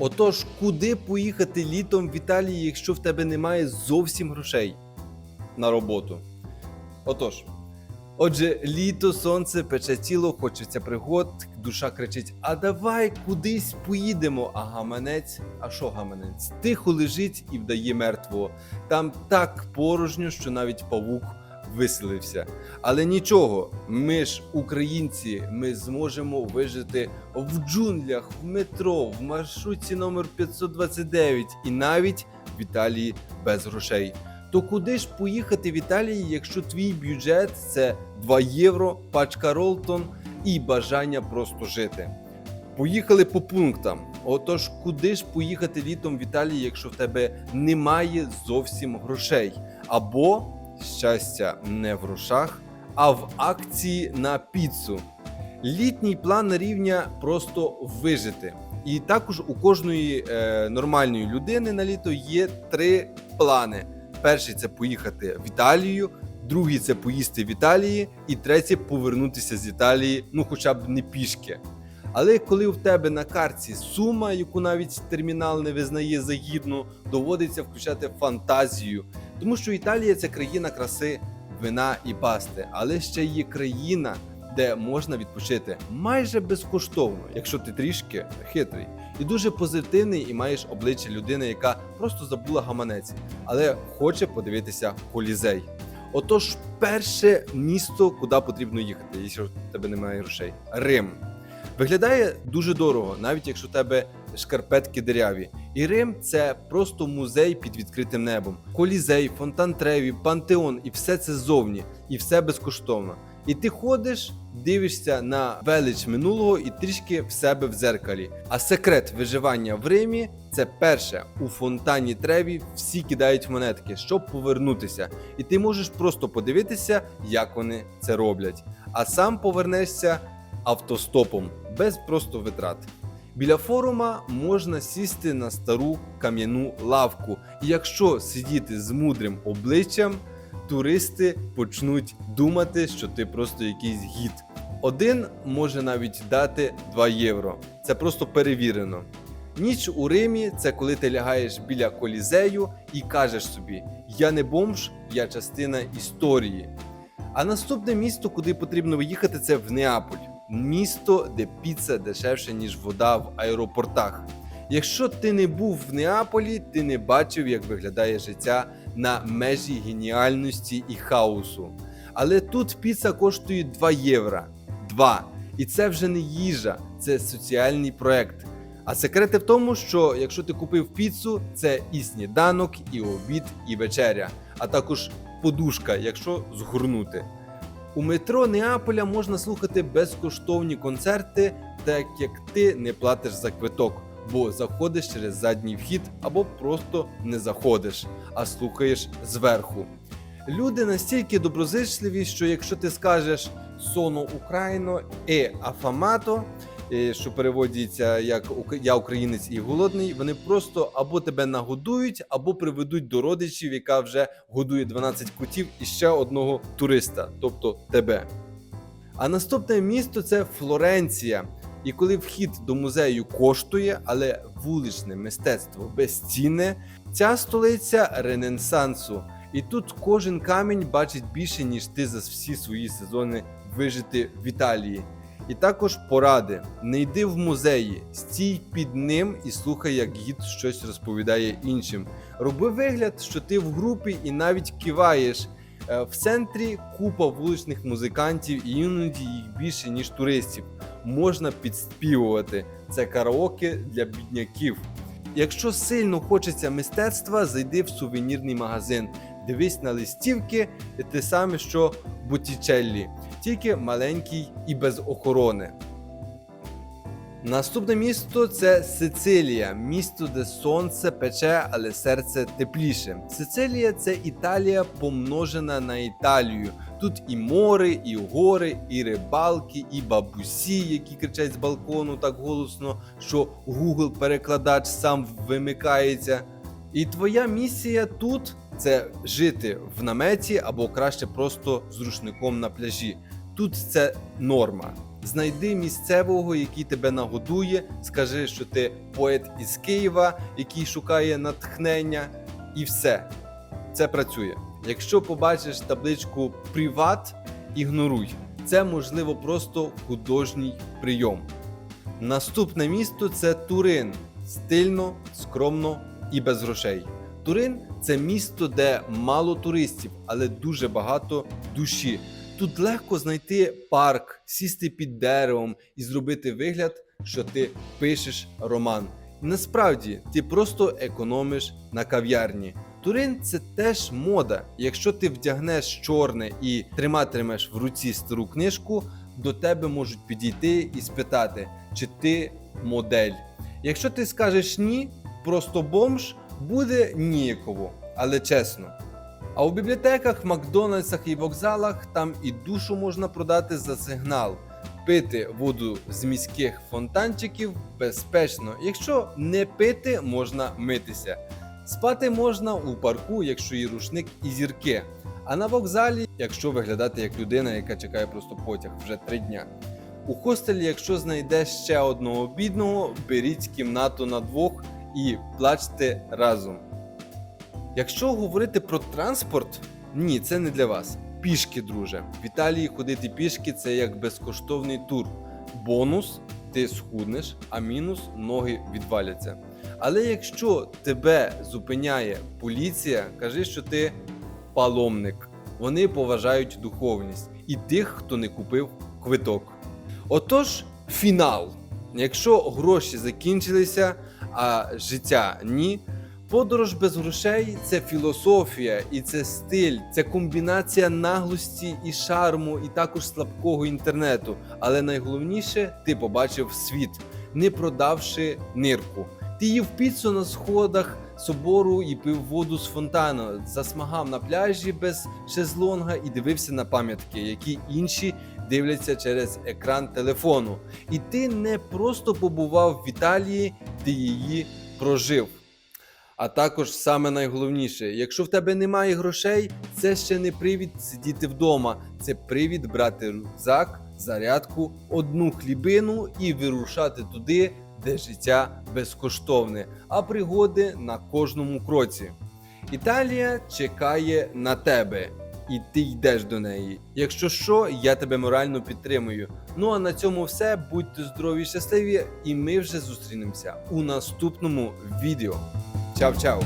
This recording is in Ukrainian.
Отож, куди поїхати літом в Італії, якщо в тебе немає зовсім грошей на роботу? Отож, отже, літо, сонце, пече тіло, хочеться пригод, душа кричить: А давай кудись поїдемо. А гаманець, а що гаманець? Тихо лежить і вдає мертвого. Там так порожньо, що навіть павук виселився. Але нічого, ми ж українці, ми зможемо вижити в джунглях, в метро, в маршрутці номер 529 і навіть в Італії без грошей. То куди ж поїхати в Італії, якщо твій бюджет це 2 євро, пачка Ролтон і бажання просто жити? Поїхали по пунктам. Отож, куди ж поїхати літом в Італії, якщо в тебе немає зовсім грошей? Або щастя не в грошах, а в акції на піцу. Літній план рівня просто вижити. І також у кожної е, нормальної людини на літо є три плани: перший це поїхати в Італію, другий це поїсти в Італії, і третій повернутися з Італії, ну хоча б не пішки. Але коли в тебе на карті сума, яку навіть термінал не визнає за гідну, доводиться включати фантазію, тому що Італія це країна краси, вина і пасти, але ще є країна, де можна відпочити майже безкоштовно, якщо ти трішки хитрий і дуже позитивний, і маєш обличчя людини, яка просто забула гаманець, але хоче подивитися колізей. Отож, перше місто, куди потрібно їхати, якщо в тебе немає грошей Рим. Виглядає дуже дорого, навіть якщо в тебе шкарпетки диряві. І Рим це просто музей під відкритим небом. Колізей, фонтан Треві, пантеон, і все це ззовні, і все безкоштовно. І ти ходиш, дивишся на велич минулого і трішки в себе в дзеркалі. А секрет виживання в Римі це перше у фонтані Треві всі кидають монетки, щоб повернутися. І ти можеш просто подивитися, як вони це роблять. А сам повернешся автостопом без просто витрат. Біля форума можна сісти на стару кам'яну лавку, і якщо сидіти з мудрим обличчям, туристи почнуть думати, що ти просто якийсь гід. Один може навіть дати 2 євро. Це просто перевірено. Ніч у Римі це коли ти лягаєш біля колізею і кажеш собі: Я не бомж, я частина історії. А наступне місто, куди потрібно виїхати, це в Неаполь. Місто, де піца дешевше, ніж вода в аеропортах. Якщо ти не був в Неаполі, ти не бачив, як виглядає життя на межі геніальності і хаосу. Але тут піца коштує 2 євро. 2. І це вже не їжа, це соціальний проект. А секрети в тому, що якщо ти купив піцу, це і сніданок, і обід, і вечеря, а також подушка, якщо згорнути. У метро Неаполя можна слухати безкоштовні концерти, так як ти не платиш за квиток, бо заходиш через задній вхід або просто не заходиш, а слухаєш зверху. Люди настільки доброзичливі, що якщо ти скажеш соно Україно е афамато, що переводиться як «Ук- я українець і голодний, вони просто або тебе нагодують, або приведуть до родичів, яка вже годує 12 котів і ще одного туриста, тобто тебе. А наступне місто це Флоренція. І коли вхід до музею коштує, але вуличне мистецтво безцінне, ця столиця Ренесансу. І тут кожен камінь бачить більше, ніж ти за всі свої сезони вижити в Італії. І також поради: не йди в музеї, стій під ним і слухай, як гід щось розповідає іншим. Роби вигляд, що ти в групі і навіть киваєш. Е, В центрі купа вуличних музикантів, і іноді їх більше, ніж туристів. Можна підспівувати. Це караоке для бідняків. Якщо сильно хочеться мистецтва, зайди в сувенірний магазин. Дивись на листівки, те саме, що Боттічеллі, тільки маленький і без охорони. Наступне місто це Сицилія, місто, де сонце пече, але серце тепліше. Сицилія це Італія помножена на Італію. Тут і море, і гори, і рибалки, і бабусі, які кричать з балкону так голосно, що Google перекладач сам вимикається. І твоя місія тут це жити в наметі або краще просто з рушником на пляжі. Тут це норма. Знайди місцевого, який тебе нагодує, скажи, що ти поет із Києва, який шукає натхнення, і все. Це працює. Якщо побачиш табличку Приват, ігноруй. Це можливо просто художній прийом. Наступне місто це Турин. Стильно, скромно і без грошей. Турин це місто, де мало туристів, але дуже багато душі. Тут легко знайти парк, сісти під деревом і зробити вигляд, що ти пишеш роман. Насправді ти просто економиш на кав'ярні. Турин це теж мода. Якщо ти вдягнеш чорне і триматимеш в руці стару книжку, до тебе можуть підійти і спитати, чи ти модель. Якщо ти скажеш ні, просто бомж, буде ніяково, але чесно. А у бібліотеках, Макдональдсах і вокзалах там і душу можна продати за сигнал. Пити воду з міських фонтанчиків безпечно. Якщо не пити, можна митися. Спати можна у парку, якщо є рушник і зірки. А на вокзалі, якщо виглядати як людина, яка чекає просто потяг вже три дня. У хостелі, якщо знайдеш ще одного бідного, беріть кімнату на двох і плачте разом. Якщо говорити про транспорт, ні, це не для вас. Пішки, друже. В Італії ходити пішки це як безкоштовний тур. Бонус ти схуднеш, а мінус ноги відваляться. Але якщо тебе зупиняє поліція, кажи, що ти паломник. Вони поважають духовність і тих, хто не купив квиток. Отож, фінал. Якщо гроші закінчилися, а життя ні. Подорож без грошей це філософія і це стиль, це комбінація наглості і шарму, і також слабкого інтернету. Але найголовніше, ти побачив світ, не продавши нирку. Ти їв піцу на сходах собору і пив воду з фонтану, засмагав на пляжі без шезлонга і дивився на пам'ятки, які інші дивляться через екран телефону. І ти не просто побував в Італії, ти її прожив. А також саме найголовніше, якщо в тебе немає грошей, це ще не привід сидіти вдома. Це привід брати рюкзак, зарядку, одну хлібину і вирушати туди, де життя безкоштовне, а пригоди на кожному кроці. Італія чекає на тебе, і ти йдеш до неї. Якщо що, я тебе морально підтримую. Ну а на цьому все. Будьте здорові, і щасливі, і ми вже зустрінемося у наступному відео. Чао-чао!